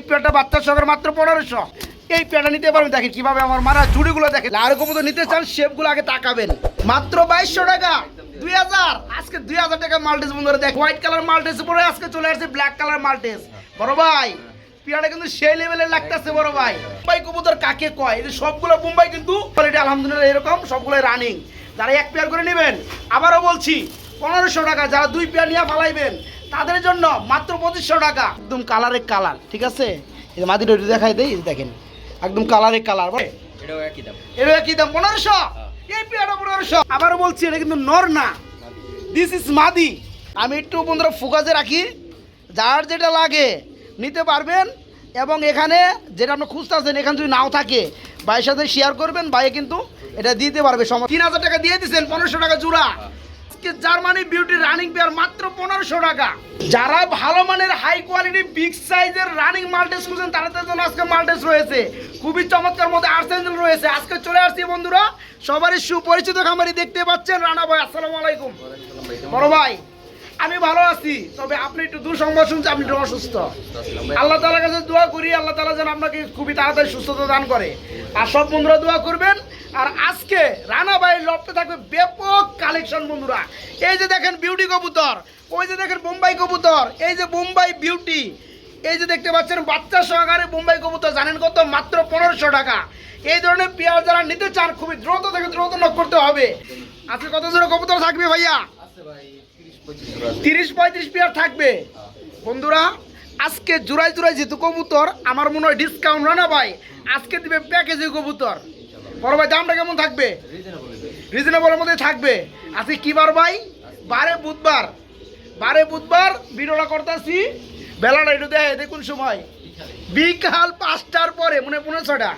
এই পেয়ারটা বাচ্চার সঙ্গে মাত্র পনেরোশো। এই পেয়ারটা নিতে পারবেন। দেখেন কীভাবে আমার মারা চুড়িগুলো দেখেন। আর কবুতর নিতে চান, শেপগুলো আগে তাকাবেন। মাত্র বাইশশো টাকা। দুই হাজার। আজকে দুই হাজার টাকা মাল্টেস বন্ধুরা, দেখ, হোয়াইট কালার মাল্টেস পরে আজকে চলে আসছে ব্ল্যাক কালার মাল্টেস। বড় ভাই, পেয়ারটা কিন্তু সেই লেভেলের লাগতেছে বড় ভাই। মুম্বাই কবুতর কাকে কয়? এই সবগুলো মুম্বাই কিন্তু কোয়ালিটি আলহামদুলিল্লাহ এরকম সবগুলো রানিং যারা এক পেয়ার করে নেবেন, আবারও বলছি, পনেরোশো টাকা, যারা দুই পেয়ার নিয়ে ফালাইবেন তাদের জন্য মাত্র পঁচিশশো টাকা। একদম কালারে কালার ঠিক আছে? এই মাদিটা একটু দেখাই দেই এই যে দেখেন একদম কালারে কালার এটাও একই দাম। এটা কি দাম পনেরোশো? এই পেয়ারটা পনেরোশো। আবারও বলছি এটা কিন্তু নর না দিস ইজ মাদি। আমি একটু বন্ধুরা ফোকাসে রাখি। যার যেটা লাগে নিতে পারবেন। এবং এখানে যেটা আপনি খুঁজতেছেন এখানে যদি নাও থাকে ভাইয়ের সাথে শেয়ার করবেন ভাইয়ে কিন্তু এটা দিতে পারবে। সময় তিন হাজার টাকা দিয়ে দিচ্ছেন পনেরোশো টাকা জোড়া। জার্মানি বিউটি রানিং পেয়ার মাত্র পনেরোশো টাকা। যারা ভালো মানের হাই কোয়ালিটি বিগ সাইজের রানিং মাল্টেস খুঁজছেন তাদের জন্য আজকে মাল্টেস রয়েছে। খুবই চমৎকার মধ্যে আর্সেঞ্জেল রয়েছে। আজকে চলে আসছি বন্ধুরা, সবারই সুপরিচিত খামারি দেখতে পাচ্ছেন, রানা ভাই, আসসালামু আলাইকুম। বড় ভাই, আমি ভালো আছি, তবে আপনি একটু দূর সংবাদ শুনছেন আপনি একটু অসুস্থ। আল্লাহ তালার কাছে দোয়া করি, আল্লাহ তালা যেন আপনাকে খুবই তাড়াতাড়ি সুস্থতা দান করে। আর সব বন্ধুরা দোয়া করবেন আর আজকে রানা ভাইয়ের লপটে থাকবে ব্যাপক কালেকশন বন্ধুরা। এই যে দেখেন বিউটি কবুতর ওই যে দেখেন বোম্বাই কবুতর এই যে বোম্বাই বিউটি এই যে দেখতে পাচ্ছেন বাচ্চা সহকারে বোম্বাই কবুতর জানেন কত? মাত্র পনেরোশো টাকা। এই ধরনের পেঁয়াজ যারা নিতে চান খুবই দ্রুত থেকে দ্রুত নক করতে হবে। আজকে কত জোরে কবুতর থাকবে ভাইয়া? তিরিশ পঁয়ত্রিশ পেয়ার থাকবে। বন্ধুরা আজকে জোড়ায় জোড়ায় যেহেতু কবুতর আমার মনে হয় ডিসকাউন্ট না ভাই আজকে দিবে প্যাকেজে কবুতর। বড় ভাই, দামটা কেমন থাকবে? রিজনেবলের মধ্যে থাকবে। আজকে কি বার ভাই? বারে বুধবার। বারে বুধবার ভিডিওটা করতেছি। বেলাটা একটু দেয় দেখুন সময়। বিকাল পাঁচটার পরে, মনে পনেরো ছটা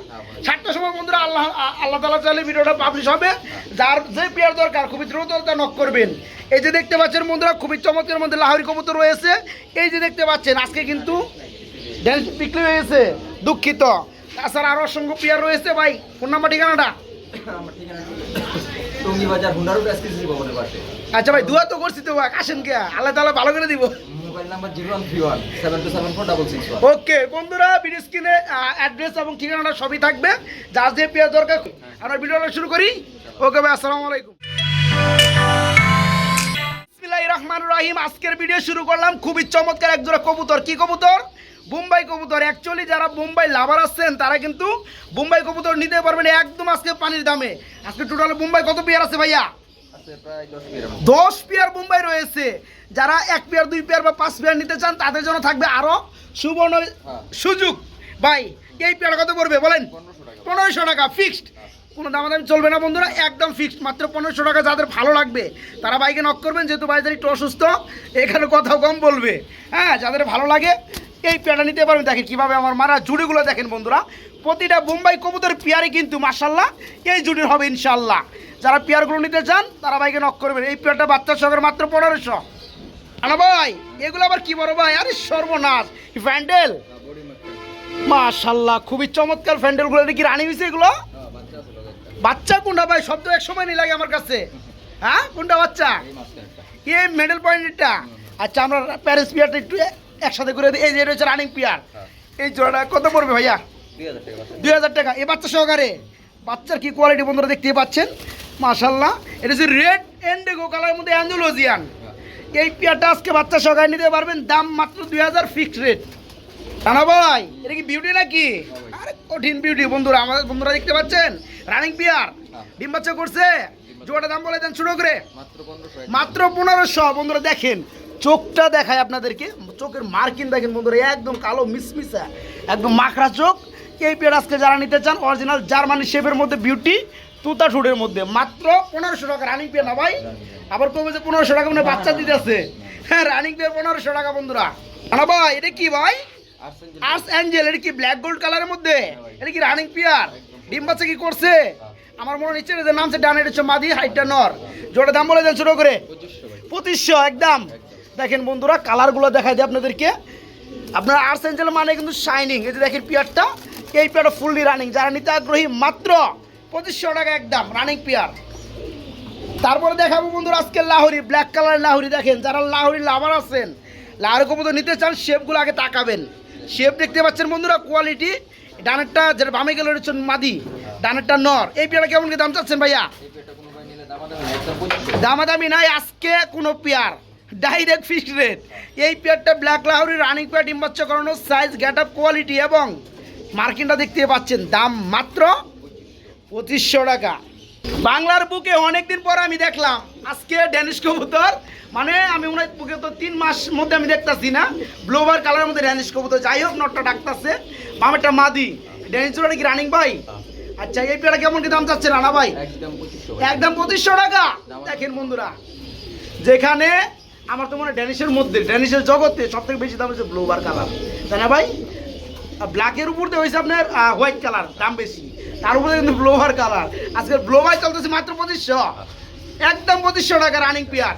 সাতটার সময় বন্ধুরা আল্লাহ আল্লাহ তালা চাইলে ভিডিওটা পাবলিশ হবে। যার যে পেয়ার দরকার, খুবই দ্রুত তা নক করবেন। এই যে দেখতে পাচ্ছেন বন্ধুরা, খুবই চমৎকার মধ্যে লাহরি কবুতর রয়েছে। এই যে দেখতে পাচ্ছেন, আজকে কিন্তু ড্যান্স বিক্রি হয়েছে। দুঃখিত। তাছাড়া আরও অসংখ্য পেয়ার রয়েছে ভাই। ফোন নাম্বার ঠিকানাটা? আচ্ছা ভাই দুয়া তো করছি তো আসেন কে আল্লাহ তালা ভালো করে দিব। ওকে বন্ধুরা ভিডিও স্ক্রিনে অ্যাড্রেস এবং ঠিকানাটা সবই থাকবে। যার যে পেয়ার দরকার আমরা ভিডিওটা শুরু করি। ওকে ভাই আসসালামু আলাইকুম। রহমানির রহিম আজকের ভিডিও শুরু করলাম। খুবই চমৎকার এক জোড়া কবুতর। কি কবুতর? বোম্বাই কবুতর। অ্যাকচুয়ালি যারা বোম্বাই লাভার আসছেন তারা কিন্তু বোম্বাই কবুতর নিতে পারবেন একদম আজকে পানির দামে। আজকে টোটাল বোম্বাই কত পেয়ার আছে ভাইয়া? দশ পেয়ার মুম্বাই রয়েছে। যারা এক পেয়ার দুই পেয়ার বা পাঁচ পেয়ার নিতে চান তাদের জন্য থাকবে আরও সুবর্ণ হ্যাঁ। সুযোগ। ভাই এই পেয়ার কত পড়বে বলেন? পনেরোশো টাকা। ফিক্সড কোনো দামাদামি চলবে না বন্ধুরা একদম ফিক্সড মাত্র পনেরোশো টাকা যাদের ভালো লাগবে তারা বাইকে নক করবেন যেহেতু বাইকের একটু অসুস্থ এখানে কথাও কম বলবে। হ্যাঁ যাদের ভালো লাগে এই পেয়ারটা নিতে পারবেন। দেখেন কীভাবে আমার মারা জুড়িগুলো দেখেন বন্ধুরা। প্রতিটা বোম্বাই কবুতর পেয়ারে কিন্তু মার্শাল্লাহ এই জুড়ির হবে ইনশাল্লাহ যারা পেয়ারগুলো নিতে চান, তারা ভাইকে নক করবেন এই পেয়ারটা বাচ্চা সঙ্গে মাত্র পনেরোশো। আনা ভাই, এগুলো আবার কি বড় ভাই? আরে সর্বনাশ। ফ্যান্ডেল মাশাল্লাহ খুবই চমৎকার ফ্যান্ডেলগুলো কি রানি হয়েছে এগুলো? বাচ্চা কোনটা ভাই, শব্দ এক সময় নেই লাগে আমার কাছে। হ্যাঁ কোনটা বাচ্চা? এই মেডেল পয়েন্টটা আচ্ছা আমরা প্যারেন্টস পিয়ারটা একটু একসাথে করে দিই। এই যে এটা হচ্ছে রানিং পিয়ার হ্যাঁ। এই জোড়াটা কত পড়বে ভাইয়া? দুই হাজার টাকা এই বাচ্চা সহকারে। বাচ্চার কি কোয়ালিটি বন্ধুরা দেখতে পাচ্ছেন? মাশাল্লাহ এটা হচ্ছে রেড এন্ডেগো কালারের মধ্যে অ্যাঞ্জোলজিয়ান হ্যাঁ। এই পেয়ারটা আজকে বাচ্চা সহকারে নিতে পারবেন। দাম মাত্র দুই হাজার ফিক্সড রেট রানা ভাই এটা কি বিউটি নাকি? আরে কঠিন বিউটি বন্ধুরা। আমাদের বন্ধুরা দেখতে পাচ্ছেন? রানিং পিয়ার হ্যাঁ। ডিম বাচ্চা করছে? জোড়াটা দাম বলে দেন শুরু করে। মাত্র পনেরোশো। বন্ধুরা দেখেন। চোখটা দেখায় আপনাদেরকে। চোখের মার্কিন দেখেন বন্ধুরা, একদম কালো মিসমিসা, একদম মাখরা চোখ। এই পেয়ার আজকে যারা নিতে চান অরিজিনাল জার্মানি শেপের মধ্যে বিউটি তুতা ঠুটের মধ্যে। মাত্র পনেরোশো টাকা রানিং পেয়ার না ভাই? আবার কবে যে পনেরোশো টাকা মানে বাচ্চা দিতেছে হ্যাঁ রানিং পেয়ার পনেরোশো টাকা বন্ধুরা। না ভাই, এটা কি ভাই? আর্স অ্যাঞ্জেল এটা কি ব্ল্যাক গোল্ড কালারের মধ্যে? এটা কি রানিং পিয়ার ডিম বাচ্চা কি করছে? আমার মনে নিচ্ছে নামছে ডান, এটা হচ্ছে মাদি হাইটটা নর। জোটা দাম বলে দেন ছোটো করে। পঁচিশশো, একদম। দেখেন বন্ধুরা কালারগুলো দেখাই দিই আপনাদেরকে। আপনার আর্স অ্যাঞ্জেল মানে কিন্তু শাইনিং এই যে দেখেন পিয়ারটা এই পিয়ারটা ফুললি রানিং যারা নিতে আগ্রহী মাত্র পঁচিশশো টাকা একদম রানিং পিয়ার। তারপরে দেখাবো বন্ধুরা আজকে লাহরি ব্ল্যাক কালার লাহরি দেখেন যারা লাহরি লাভার আছেন লাহরি কবুতর নিতে চান শেপগুলো আগে তাকাবেন। শেপ দেখতে পাচ্ছেন বন্ধুরা কোয়ালিটি ডানেরটা যেটা বামে গেলে হচ্ছে মাদি ডানেরটা নর। এই পেয়ারা কেমন কি দাম চাচ্ছেন ভাইয়া? পেয়ারটা দামাদামি নাই আজকে কোনো পেয়ার। ডাইরেক্ট ফিক্সড রেট এই পেয়ারটা ব্ল্যাক লাহরি রানিং পেয়ার ডিম বাচ্চা করানো সাইজ গ্যাট আপ কোয়ালিটি এবং মার্কিনটা দেখতে পাচ্ছেন দাম মাত্র পঁচিশশো টাকা। বাংলার বুকে অনেকদিন পর আমি দেখলাম আজকে ড্যানিশ কবুতর মানে আমি হয় বুকে তো তিন মাস মধ্যে আমি দেখতাছি না ব্লোবার কালারের মধ্যে ড্যানিশ কবুতর। যাই হোক নটটা ডাকতাছে। মামেরটা মাদি। ড্যানিশ জোড়া কি রানিং ভাই? আচ্ছা এই পেয়ারা কেমন কি দাম চাচ্ছে রানা ভাই? একদম পঁচিশশো টাকা। দেখেন বন্ধুরা যেখানে আমার তো মনে হয় ড্যানিশের মধ্যে ড্যানিশের জগতে সব থেকে বেশি দাম হচ্ছে ব্লোবার কালার তাই না ভাই? ব্ল্যাকের উপর দিয়ে হয়েছে আপনার হোয়াইট কালার দাম বেশি। তার উপরে কিন্তু ব্লোভার কালার আজকে ব্লোভার চলতেছে মাত্র পঁচিশশো। একদম পঁচিশশো টাকা রানিং পিয়ার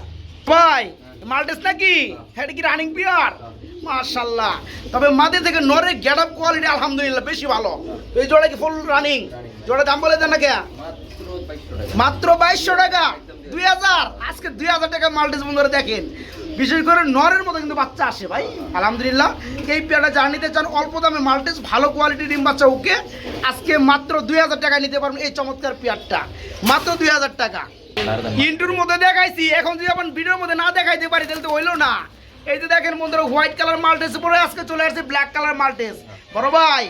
ভাই মাল্টেস নাকি? হ্যাঁ কি রানিং পিয়ার মাশাল্লাহ তবে মাদের থেকে নরে গেট আপ কোয়ালিটি আলহামদুলিল্লাহ বেশি ভালো। এই জোড়া কি ফুল রানিং জোড়া দাম বলে দেন না কে? মাত্র বাইশশো টাকা। দুই হাজার। আজকে দুই হাজার টাকা মাল্টিস বন্ধুরা দেখেন। বিশেষ করে নরের মতো কিন্তু বাচ্চা আসে ভাই। আলহামদুলিল্লাহ, এই পেয়ারটা যারা নিতে চান, অল্প দামে মাল্টিস ভালো কোয়ালিটির ডিম বাচ্চা ওকে। আজকে মাত্র দুই হাজার টাকা নিতে পারবেন এই চমৎকার পেয়ারটা। মাত্র দুই হাজার টাকা। ইন্টুর মধ্যে দেখাইছি। এখন যদি আপনি ভিডিওর মধ্যে না দেখাইতে পারি, তাহলে তো হইল না। এই যে দেখেন বন্ধুরা, হোয়াইট কালার মাল্টেস পরে আজকে চলে আসছে ব্ল্যাক কালার মাল্টেস বড় ভাই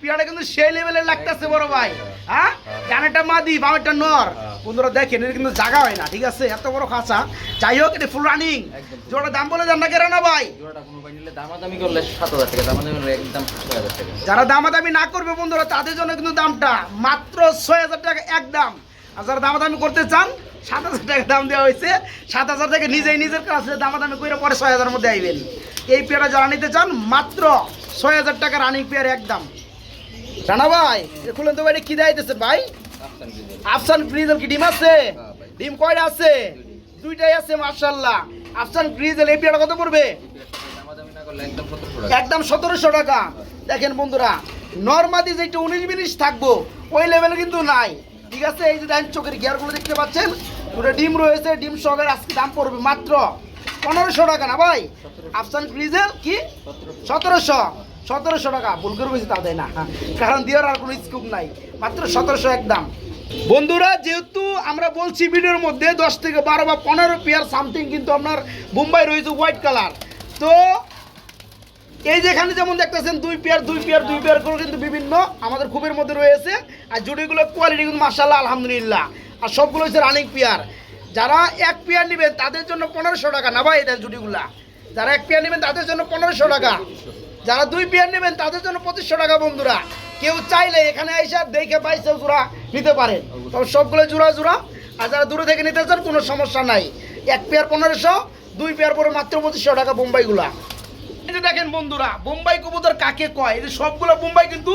পিয়াটা কিন্তু সেই লেভেলের লাগতেছে বড় ভাই। হ্যাঁ? ডানেরটা মাদি, বামেরটা নর। বন্ধুরা দেখেন এটা কিন্তু জায়গা হয় না ঠিক আছে? এত বড় খাঁচা। যাই হোক এটা ফুল রানিং জোড়া দাম বলে দেন না কেন না ভাই? দামাদামি করলে সাত হাজার টাকা দামাদামি একদম যারা দামাদামি না করবে বন্ধুরা তাদের জন্য কিন্তু দামটা মাত্র ছয় হাজার টাকা একদম। আর যারা দামাদামি করতে চান সাত হাজার টাকা দাম দেওয়া হয়েছে। সাত হাজার টাকা নিজেই নিজের কাছে দামাদামি করে পরে ছয় হাজার মধ্যে আইবেন। এই পেয়ারা যারা নিতে চান মাত্র ছয় হাজার টাকা রানিং পেয়ার একদম। জানা ভাই খুলেন তো ভাই কি দেখাইতেছে ভাই? আফসান ফ্রিজেল কি ডিম আছে? ডিম কয়টা আছে? দুইটাই আছে মার্শাল্লাহ আফসান ফ্রিজেল এই পেয়ারা কত পড়বে? একদম সতেরোশো টাকা। দেখেন বন্ধুরা, নর্মাদি যেটা উনিশ মিনিট থাকব, ওই লেভেলে কিন্তু নাই। ঠিক আছে? এই যে দেখেন চোখের গিয়ারগুলো দেখতে পাচ্ছেন, দুটো ডিম রয়েছে, ডিম সহকারে আজকে দাম পড়বে মাত্র পনেরোশো টাকা না ভাই? আফসান ফ্রিজের কি? সতেরোশো। সতেরোশো টাকা, ভুল করে বেশি তা দেয় না। কারণ দেওয়ার আর কোনো স্কুপ নাই। মাত্র সতেরোশো একদম বন্ধুরা, যেহেতু আমরা বলছি ভিডিওর মধ্যে, দশ থেকে বারো বা পনেরো পেয়ার সামথিং কিন্তু আপনার মুম্বাই রয়েছে হোয়াইট কালার তো এই যেখানে যেমন দেখতেছেন, দুই পেয়ার দুই পেয়ার দুই পেয়ার করে কিন্তু বিভিন্ন আমাদের খুবের মধ্যে রয়েছে। আর জুড়িগুলো কোয়ালিটি কিন্তু মার্শাল্লাহ আলহামদুলিল্লাহ। আর সবগুলো হচ্ছে রানিং পেয়ার যারা এক পেয়ার নেবেন, তাদের জন্য পনেরোশো টাকা। না ভাই এদের জুটিগুলা যারা এক পেয়ার নেবেন, তাদের জন্য পনেরোশো টাকা। যারা দুই পেয়ার নেবেন, তাদের জন্য পঁচিশশো টাকা বন্ধুরা। কেউ চাইলে এখানে এসে দেখে বাইশে জোড়া নিতে পারেন। তবে সবগুলো জোড়া জোড়া। আর যারা দূরে থেকে নিতে চান, কোনো সমস্যা নাই। এক পেয়ার পনেরোশো, দুই পেয়ার পরে মাত্র পঁচিশশো টাকা বোম্বাইগুলা। যে দেখেন বন্ধুরা, বোম্বাই কবুতর কাকে কয়? এই সবগুলো বোম্বাই কিন্তু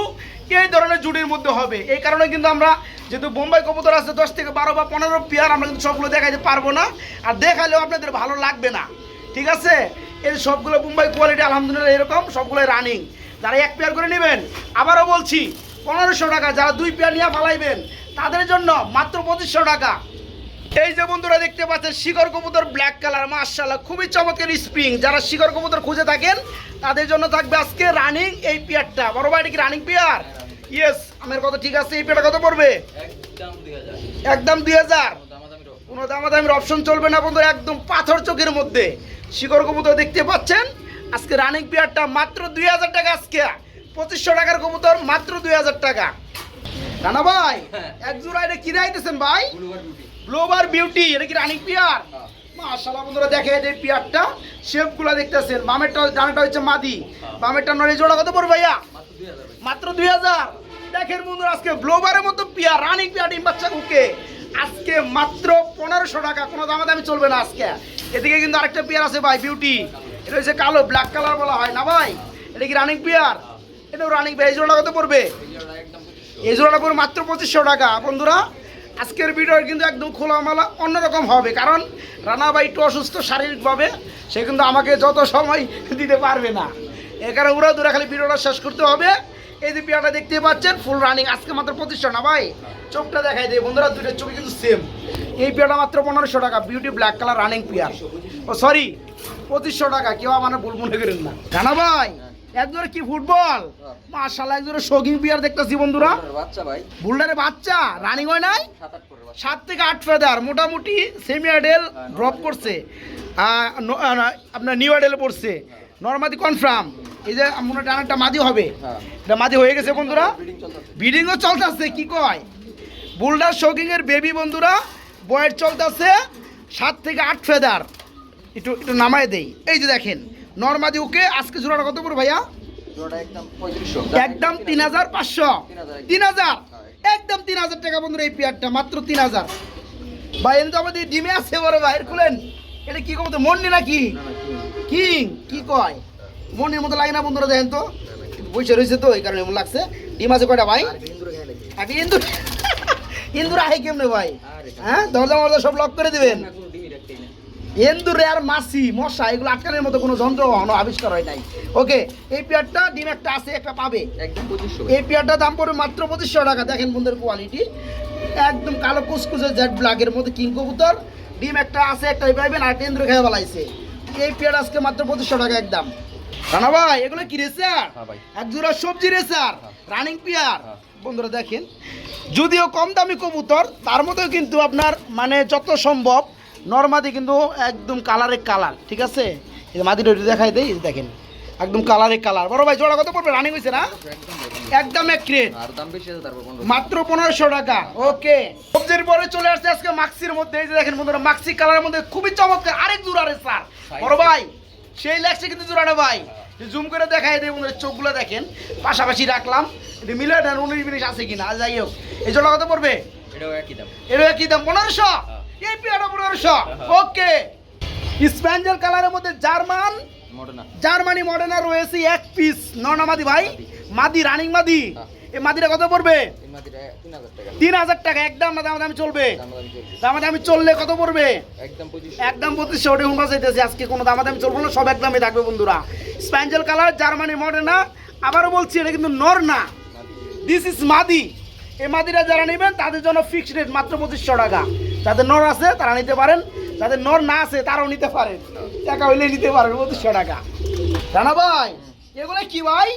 এই ধরনের জুড়ির মধ্যে হবে। এই কারণে কিন্তু আমরা যেহেতু বোম্বাই কবুতর আছে দশ থেকে বারো বা পনেরো পেয়ার, আমরা কিন্তু সবগুলো দেখাইতে পারব না। আর দেখালেও আপনাদের ভালো লাগবে না। ঠিক আছে? এই সবগুলো মুম্বাই কোয়ালিটি আলহামদুলিল্লাহ এরকম সবগুলো রানিং যারা এক পেয়ার করে নেবেন আবারও বলছি পনেরোশো টাকা যারা দুই পেয়ার নিয়ে ফালাইবেন তাদের জন্য মাত্র পঁচিশশো টাকা। এই যে বন্ধুরা দেখতে পাচ্ছেন শিকর কবুতর ব্ল্যাক কালার মার্শাল্লাহ খুবই চমৎকার স্প্রিং যারা শিকর কবুতর খুঁজে থাকেন তাদের জন্য থাকবে আজকে রানিং এই পেয়ারটা বড় ভাই কি রানিং পেয়ার ইয়েস আমার কথা ঠিক আছে? এই পেয়ারটা কত পড়বে? একদম দুই হাজার। কোনো দামাদামির অপশন চলবে না বন্ধুরা একদম পাথর চোখের মধ্যে। শিকর কবুতর দেখতে পাচ্ছেন? আজকে রানিং পেয়ারটা মাত্র দুই হাজার টাকা আজকে। পঁচিশশো টাকার কবুতর মাত্র দুই হাজার টাকা। রানা ভাই হ্যাঁ। এক জোড়া এটা কি রাইতেছেন ভাই? ব্লুবার বিউটি গ্লোবার বিউটি এটা কি রানিং পিয়ার? হ্যাঁ। মাশাআল্লাহ বন্ধুরা দেখে এই পিয়ারটা। শেপগুলো দেখতেছেন। বামেরটা ডানাটা হচ্ছে মাদি। বামেরটা নড়ে জোড়া কত পড়বে ভাইয়া? মাত্র দুই হাজার দেখেন বন্ধুরা আজকে গ্লোবারের মতো পিয়ার রানিং পিয়ার ডিম বাচ্চা কুকে। আজকে মাত্র পনেরোশো টাকা কোনো দামাদামি চলবে না আজকে। এদিকে কিন্তু আরেকটা পেয়ার আছে ভাই বিউটি এটা হচ্ছে কালো ব্ল্যাক কালার বলা হয়। না ভাই, এটা কি রানিং পেয়ার? এটাও রানিং পিয়ার, এই জোড়া কত পড়বে? এই জোড়াটা জোড়াটা পড়বে মাত্র পঁচিশশো টাকা। বন্ধুরা, আজকের ভিডিও কিন্তু একদম খোলামেলা অন্যরকম হবে, কারণ রানা ভাই একটু অসুস্থ শারীরিকভাবে, সে কিন্তু আমাকে যত সময় দিতে পারবে না। এ কারণে উড়া দূরে খালি ভিডিওটা শেষ করতে হবে। এই যে পিয়াটা দেখতে পাচ্ছেন ফুল রানিং আজকে মাত্র পঁচিশশো। না ভাই, চোখটা দেখাই দেয় বন্ধুরা দুটো চোখে কিন্তু সেম এই পিয়াটা মাত্র পনেরোশো টাকা। Beauty black colour running pair. ও সরি পঁচিশশো টাকা। কেউ আমার ভুল মনে করেন না। জানা ভাই একজোড়া কি ফুটবল? হ্যাঁ। মাশাল্লাহ একজোড়া শৌখিন পিয়ার দেখতেছি বন্ধুরা। বাচ্চা ভাই। বুলডারে বাচ্চা রানিং হয় নাই? সাত থেকে আট ফেদার মোটামুটি সেমি আডেল হ্যাঁ, ড্রপ করছে। আপনার নিউ আডেলে পড়ছে। নর্মাদি কনফার্ম এই যে মনে হয় একটা মাদি হবে। হ্যাঁ। এটা মাদি হয়ে গেছে বন্ধুরা। ব্রিডিংও চলতেছে। কি কয়? বুলডার শৌকিংয়ের বেবি বন্ধুরা। বয়ের চলতেছে সাত থেকে আট ফেদার। একটু একটু নামায় দেই। এই যে দেখেন নর্মাদি ওকে আজকে জোড়াটা কত পড়বে ভাইয়া? একদম একদম তিন হাজার পাঁচশো। তিন হাজার একদম। তিন হাজার টাকা বন্ধুরা এই পেয়ারটা মাত্র তিন হাজার। ভাই এনে তো আমাদের ডিমে আছে বড় ভাই খুলেন। এটা কি কমতো মন্ডি নাকি? কি। কিং? কয়? মন্ডির মতো লাগে না বন্ধুরা দেখেন তো। বসে রয়েছে তো এই কারণে এমন লাগছে। ডিম আছে কয়টা ভাই? আগে ইন্দুর ইন্দুর আহে কেমনে ভাই? হ্যাঁ দরজা মরজা সব লক করে দিবেন। এন্দুরে আর মাছি মশা এগুলো আটকানোর মতো কোনো যন্ত্র এখনও আবিষ্কার হয় নাই। ওকে এই পেয়ারটা ডিম একটা আছে একটা পাবে। একদম এই পেয়ারটার দাম পড়বে মাত্র পঁচিশশো টাকা। দেখেন বন্ধুর কোয়ালিটি একদম কালো কুচকুচে জেড ব্ল্যাকের মধ্যে কিং কবুতর। ডিম একটা আছে একটাই পাইবেন আর কেন্দ্র খেয়ে বেলাইছে এই পেয়ার আজকে মাত্র পঁচিশশো টাকা একদম। রানা ভাই এগুলো কি রেসার? হ্যাঁ ভাই। এক জোড়া সবজি রেসার। হ্যাঁ। Running pair. হ্যাঁ। বন্ধুরা দেখেন যদিও কম দামি কবুতর তার মধ্যেও কিন্তু আপনার মানে যত সম্ভব নর্মাদি কিন্তু একদম কালারে কালার ঠিক আছে? মাদিটা দেখাই দেয় দেখেন একদম কালারে কালার বড় ভাই জোড়া কত পড়বে? রানিং হয়েছে না? একদম এক ক্রেট আর মাত্র পনেরোশো টাকা ওকে সবজির পরে চলে আসছে আজকে মাক্সির মধ্যে এই যে দেখেন বন্ধুরা মাক্সি কালারের মধ্যে খুবই চমৎকার আরেক জোড়ারে স্যার বড় ভাই সেই লাগছে কিন্তু জোড়াটা ভাই। জুম করে দেখাই দেয় বন্ধুরা চোখগুলো দেখেন। পাশাপাশি রাখলাম। এটা মিলে না উনিশ মিনিট আছে কিনা? আর যাই হোক এই জোড়া কত পড়বে? এটাও একই দাম। এর কি দাম পনেরোশো? এই পেয়ারটা পনেরোশো। ওকে। স্প্যাঞ্জেল কালারের মধ্যে জার্মান জার্মানি মডেনা রয়েছে এক পিস ননামাদি ভাই? মাদি। রানিং মাদি। হ্যাঁ। এই মাদিটা কত পড়বে? তিন হাজার টাকা। একদম না দাম দামি চলবে। দাম দাম চলছে। দাম দামি চললে কত পড়বে? একদম পঁচিশশো। ওটি আজকে কোনো দাম দামি চলবে না সব একদমই থাকবে বন্ধুরা। স্প্যাঞ্জেল কালার জার্মানি মডেনা আবারও বলছি এটা কিন্তু নর না। দিস ইজ মাদি। এই মাদিরা যারা নেবেন তাদের জন্য ফিক্সড রেট মাত্র পঁচিশশো টাকা। যাদের নর আছে তারা নিতে পারেন। যাদের নর না আছে তারাও নিতে পারেন। টাকা হইলে নিতে পারেন পঁচিশশো টাকা। জানা ভাই এগুলো কি ভাই?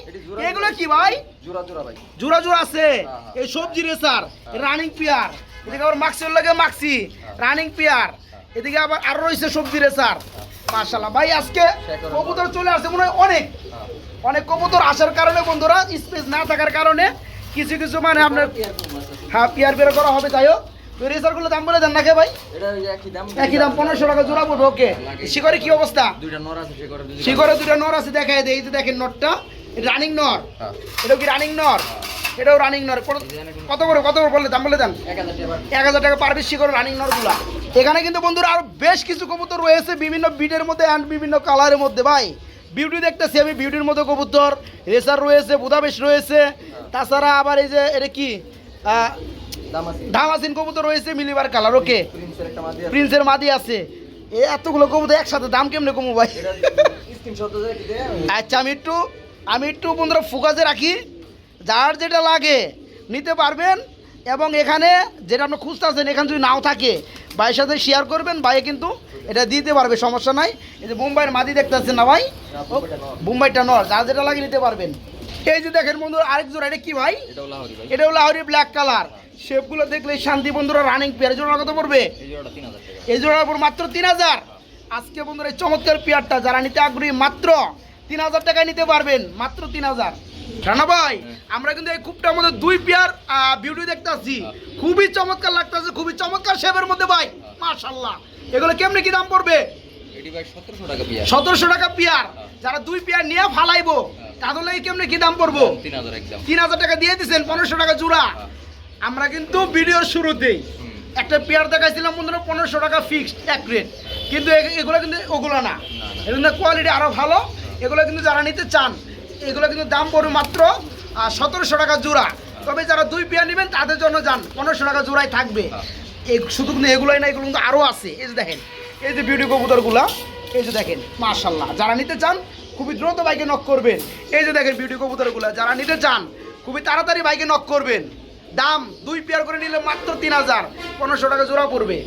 এগুলো কি ভাই? জোড়া জোড়া ভাই। জোড়া জোড়া আছে। হ্যাঁ, হ্যাঁ। এই সবজি রেসার রানিং পিয়ার এদিকে আবার মাক্সির লাগে মাক্সি রানিং পিয়ার এদিকে আবার আরও রয়েছে সবজি রেসার মাশাল্লাহ ভাই আজকে কবুতর চলে আসছে মনে হয় অনেক। হ্যাঁ। অনেক কবুতর আসার কারণে বন্ধুরা স্পেস না থাকার কারণে কিছু কিছু মানে আপনার হ্যাঁ পিয়ার পেয়ার করা হবে তাই হোক। তো রেসারগুলো দাম বলে দেন না কে ভাই? এটা একই দাম। পনেরোশো টাকা জোড়া পড়বে ওকে। শিকরে কি অবস্থা? শিকরে দুটো নর। আছে দেখায় দেয় এই যে দেখেন নরটা রানিং নর হ্যাঁ। এটাও কি রানিং নর এটাও রানিং নর কত- করে কত করে বললে? দাম বলে দেন। এক হাজার টাকা পার পিস শিকড় রানিং নরগুলা এখানে কিন্তু বন্ধুরা আরও বেশ কিছু কবুতর রয়েছে বিভিন্ন বিটের মধ্যে অ্যান্ড বিভিন্ন কালারের মধ্যে ভাই। বিউটি দেখতেছি আমি বিউটির মধ্যে কবুতর। রেসার রয়েছে বুদাবেশ রয়েছে। তাছাড়া আবার এই যে এটা কি? ধামাসিন কবুতর রয়েছে মিলিবার কালার ওকে প্রিন্সের মাদি আছে। এতগুলো কবুতর একসাথে দাম কেমনে কমু ভাই? আচ্ছা আমি একটু আমি একটু বন্ধুরা ফুকাজে রাখি। যার যেটা লাগে নিতে পারবেন এবং এখানে যেটা আপনি খুঁজতেছেন এখানে যদি নাও থাকে ভাইয়ের সাথে শেয়ার করবেন ভাই কিন্তু এটা দিতে পারবে সমস্যা নাই। এই যে মুম্বাইয়ের মাদি দেখতেছেন না ভাই? মুম্বাইটা নর যার যেটা লাগে নিতে পারবেন। এই যে দেখেন বন্ধুরা আরেক জোড়া এটা কি ভাই? এটা হলো লাহোরি ব্ল্যাক কালার শেপগুলো দেখলে শান্তি বন্ধুরা রানিং পেয়ার জোড়া কত পড়বে? এই জোড়ার উপর মাত্র তিন হাজার। আজকে বন্ধুরা এই চমৎকার পেয়ারটা যারা নিতে আগ্রহী মাত্র তিন হাজার টাকায় নিতে পারবেন মাত্র তিন হাজার। রানা ভাই আমরা কিন্তু এই খুবটার মধ্যে দুই পেয়ার বিউটি দেখতে আসছি খুবই চমৎকার লাগতেছে খুবই চমৎকার শেপের মধ্যে ভাই মাশাল্লাহ এগুলো কেমনি কি দাম পড়বে? সতেরোশো টাকা পেয়ার। যারা দুই পেয়ার নিয়ে ফালাইবো তাহলে কেমনি কি দাম পড়ব? তিন হাজার একদম। তিন হাজার টাকা দিয়ে দিচ্ছেন পনেরোশো টাকা জোড়া। আমরা কিন্তু ভিডিওর শুরুতেই একটা পেয়ার দেখাইছিলাম বন্ধুরা পনেরোশো টাকা ফিক্সড এক রেট কিন্তু এগুলো কিন্তু ওগুলো না। এগুলো কোয়ালিটি আরও ভালো। এগুলো কিন্তু যারা নিতে চান, এগুলো কিন্তু দাম পড়বে মাত্র সতেরোশো টাকা জোড়া। তবে যারা দুই পেয়ার নেবেন, তাদের জন্য যান, পনেরোশো টাকা জোড়াই থাকবে। এই শুধু কিন্তু এগুলোই না, এগুলো কিন্তু আরও আছে। এই যে দেখেন, এই যে বিউটি কবুতরগুলা, এই যে দেখেন মার্শাল্লাহ যারা নিতে চান, খুবই দ্রুত বাইকে নক করবেন। এই যে দেখেন বিউটি কবুতরগুলা, যারা নিতে চান, খুবই তাড়াতাড়ি বাইকে নক করবেন। দাম দুই পেয়ার করে নিলে মাত্র তিন হাজার, পনেরোশো টাকা জোড়া পড়বে।